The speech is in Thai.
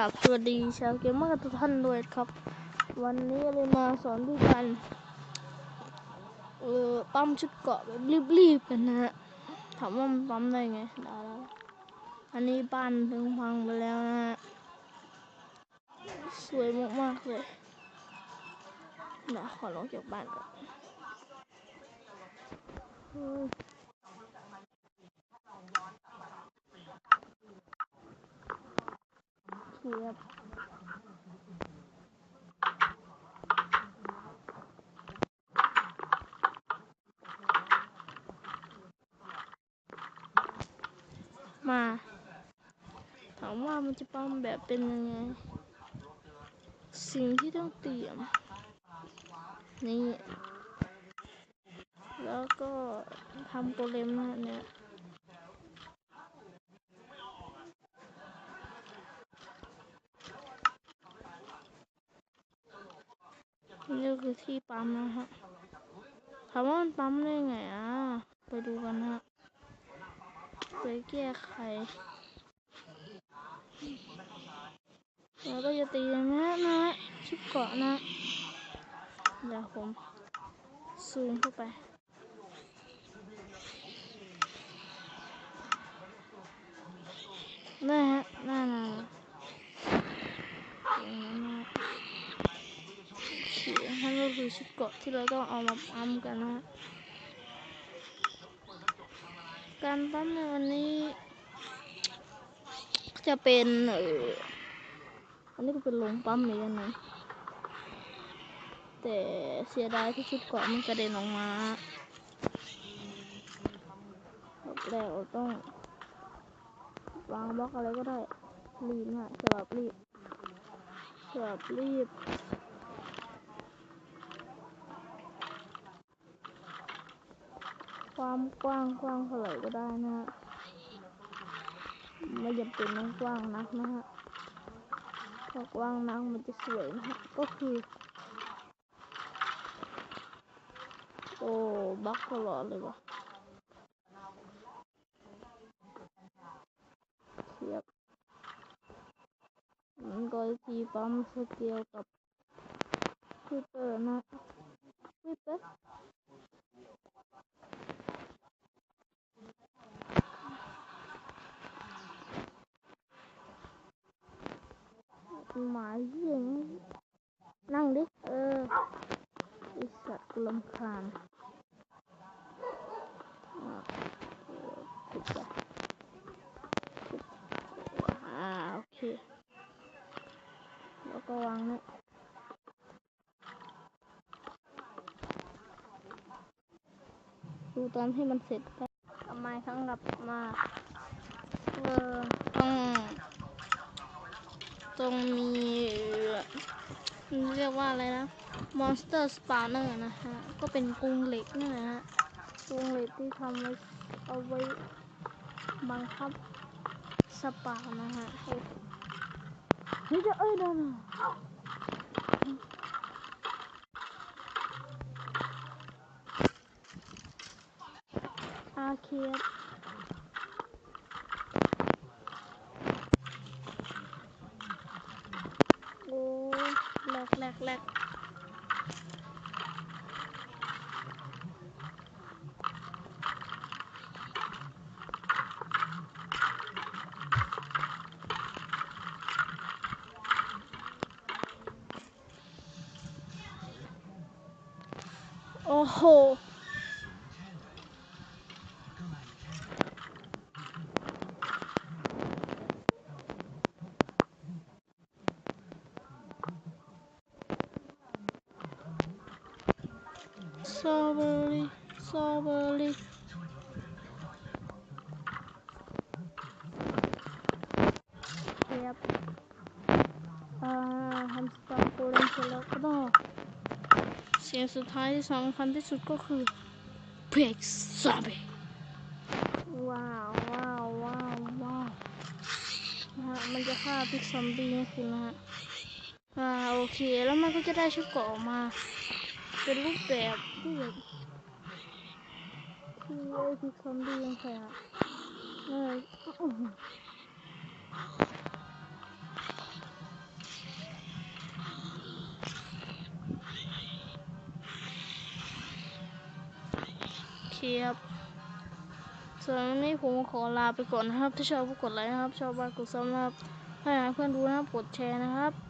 สวัสดีชาวเกมเมอร์ทุกท่านด้วยครับ วันนี้เลยมาสอนด้วยกันเออปั๊มชุดเกาะแบบรีบๆกันนะฮะถามว่ามันปั๊มได้ไงได้แล้วอันนี้บ้านถึงพังไปแล้วนะฮะสวยมากๆเลยเดี๋ยวขอลงจากบ้านก่อน อืมเทียบมา ถามว่ามันจะปั้มแบบเป็นยังไง สิ่งที่ต้องเตรียม นี่ แล้วก็ทำโกเลมนะเนี่ย คือที่ปั๊มนะฮะถามว่ามันปั๊มได้ไงอะ ไปดูกันฮะไปแก้ไขแล้วก็จะตีนะนะนะชิปเกาะนะเดี๋ยวผมซูมเข้าไปนั่นฮะนั่นนะอย่างนั้นนะโอเคนั่นก็คือ ชิปเกาะที่เราต้องเอามาปั๊มกันนะการปั๊มในวันนี้จะเป็นเอออันนี้ก็เป็นโรงปั๊มเหมือนกันนะแต่เสียดายที่ชุดเกาะมันกระเด็นออกมาแล้วต้องวางบล็อกอะไรก็ได้รีบนะฉบับรีบฉบับรีบ ความกว้างกว้างเท่าไหร่ก็ได้นะฮะไม่จำเป็นต้องกว้างนักนะฮะถ้ากว้างนักมันจะสวยนะฮะก็คือ โอ้บักตลอดเลยวะเทียบมันก็ทีปั๊มสเกลกับคลิปเปอร์นะคลิปเปอร์ หมาเหี้ยงนั่งดิ เออไอสัตว์ลำคาญอะเออขุดไปขุดอ่าโอเค แล้วก็วางเนี่ยดูตอนที่มันเสร็จไปทำไมครั้งกลับมาเออ ต้องตรงมีเรียกว่าอะไรนะ Monster Spawner นะฮะก็เป็นกรงเหล็กนี่นแหละฮะกรงเหล็กที่ทำไว้เอาไว้บังคับสปานะฮะให้เฮ้ยจะเอ้ยดินอาเคียด โอ้ แหลก แหลกแหลกโอ้โหสตรอเบอรี่สตรอเบอรี่เทียบอ่าทำสตาร์โกลเด้นเสร็จแล้วก็ต้องเสียงสุดท้ายที่สำคัญที่สุดก็คือเพกซอมบี้ว้าวว้าวว้าวว้าวนะฮะมันจะฆ่าพิกซอมบี้ให้คุณนะฮะอ่าโอเคแล้วมันก็จะได้ชุดเกาะออกมา เ็นรูปแบบที่คือไอ้คือคำดีงแขกเออเทีบส่วนนี้ผมขอลาไปก่อนนะครับ ถ้าชอบก็กดไลค์นะครับ ชอบบ้านกดซับนะครับ ถ้าอยากเพื่อนดูนะครับ กดแชร์นะครับ